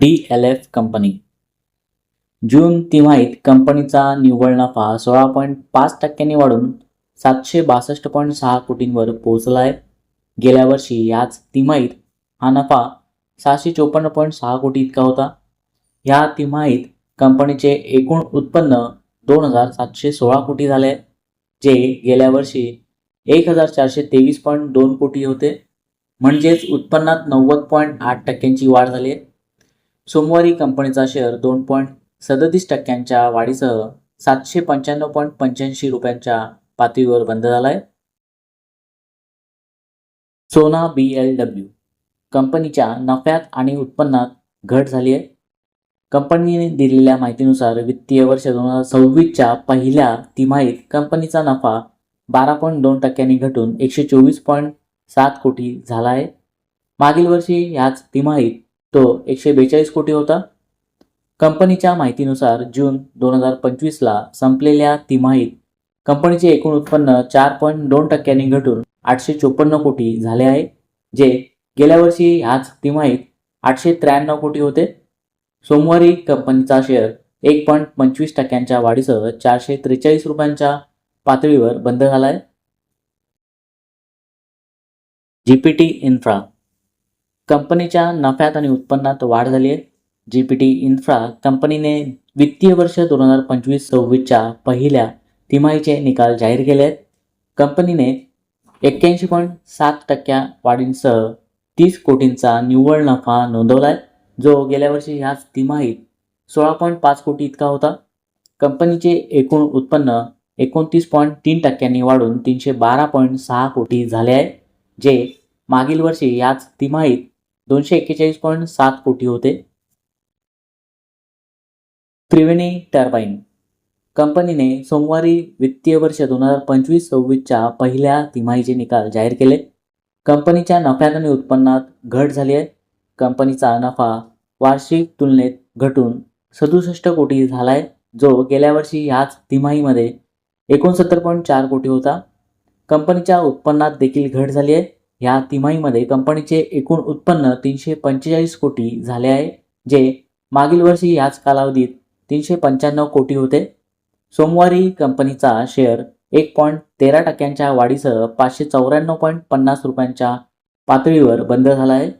D L F company. June तिमाहीत कंपनीचा निव्वळ नफा सोळा पॉईंट पाच टक्क्यांनी वाढून सातशे बासष्ट पॉईंट सहा कोटींवर पोहोचला आहे. गेल्या वर्षी याच तिमाहीत हा नफा सहाशे चोपन्न पॉईंट सहा कोटी इतका होता. ह्या तिमाहीत कंपनीचे एकूण उत्पन्न दोन हजार सातशे सोळा कोटी झाले जे गेल्या वर्षी एक हजार चारशे तेवीस पॉईंट दोन कोटी होते. म्हणजेच उत्पन्नात नव्वद पॉईंट आठ टक्क्यांची वाढ झाली आहे. सोमवारी कंपनीचा शेअर दोन पॉईंट सदतीस टक्क्यांच्या वाढीसह सातशे पंच्याण्णव पॉईंट पंच्याऐंशी रुपयांच्या पातळीवर बंद झाला आहे सोना बी एल डब्ल्यू. कंपनीच्या नफ्यात आणि उत्पन्नात घट झाली आहे. कंपनीने दिलेल्या माहितीनुसार वित्तीय वर्ष दोन हजार सव्वीसच्या पहिल्या तिमाहीत कंपनीचा नफा बारा पॉईंट दोन टक्क्यांनी घटून एकशे चोवीस पॉईंट सात कोटी झाला आहे. मागील वर्षी ह्याच तिमाहीत तो एकशे बेचाळीस कोटी होता. कंपनीच्या माहितीनुसार जून दोन हजार पंचवीसला संपलेल्या तिमाहीत कंपनीचे एकूण उत्पन्न चार पॉईंट दोन टक्क्यांनी घटून आठशे चोपन्न कोटी झाले आहे जे गेल्या वर्षी ह्याच तिमाहीत आठशे त्र्याण्णव कोटी होते. सोमवारी कंपनीचा शेअर एक पॉईंट पंचवीस टक्क्यांच्या वाढीसह चारशे त्रेचाळीस रुपयांच्या पातळीवर बंद झाला आहे. जीपीटी इन्फ्रा कंपनीच्या नफ्यात आणि उत्पन्नात वाढ झाली आहे. जी पी टी इन्फ्रा कंपनीने वित्तीय वर्ष दोन हजार पंचवीस सव्वीसच्या पहिल्या तिमाहीचे निकाल जाहीर केले आहेत. कंपनीने एक्क्याऐंशी पॉईंट सात टक्क्या वाढींसह तीस कोटींचा निव्वळ नफा नोंदवला आहे. जो गेल्या वर्षी ह्याच तिमाहीत सोळा पॉईंट पाच कोटी इतका होता. कंपनीचे एकूण उत्पन्न एकोणतीस पॉईंट तीन टक्क्यांनी वाढून तीनशे बारा पॉईंट सहा कोटी झाले आहे. जे मागील वर्षी याच तिमाहीत दोनशे एक्केचाळीस पॉईंट सात कोटी होते. त्रिवेणी टर्बाईन. कंपनीने सोमवारी वित्तीय वर्ष दोन हजार पंचवीस सव्वीसच्या पहिल्या तिमाहीचे निकाल जाहीर केले. कंपनीच्या नफ्यात आणि उत्पन्नात घट झाली आहे. कंपनीचा नफा वार्षिक तुलनेत घटून सदुसष्ट कोटी झाला आहे जो गेल्या वर्षी ह्याच तिमाहीमध्ये एकोणसत्तर पॉईंट चार कोटी होता. कंपनीच्या उत्पन्नात देखील घट झाली आहे. ह्या तिमाहीमध्ये कंपनीचे एकूण उत्पन्न तीनशे पंचेचाळीस कोटी झाले आहे जे मागील वर्षी ह्याच कालावधीत तीनशे पंच्याण्णव कोटी होते. सोमवारी कंपनीचा शेअर एक पॉईंट तेरा टक्क्यांच्या वाढीसह पाचशे चौऱ्याण्णव पॉईंट पन्नास रुपयांच्या पातळीवर बंद झाला आहे.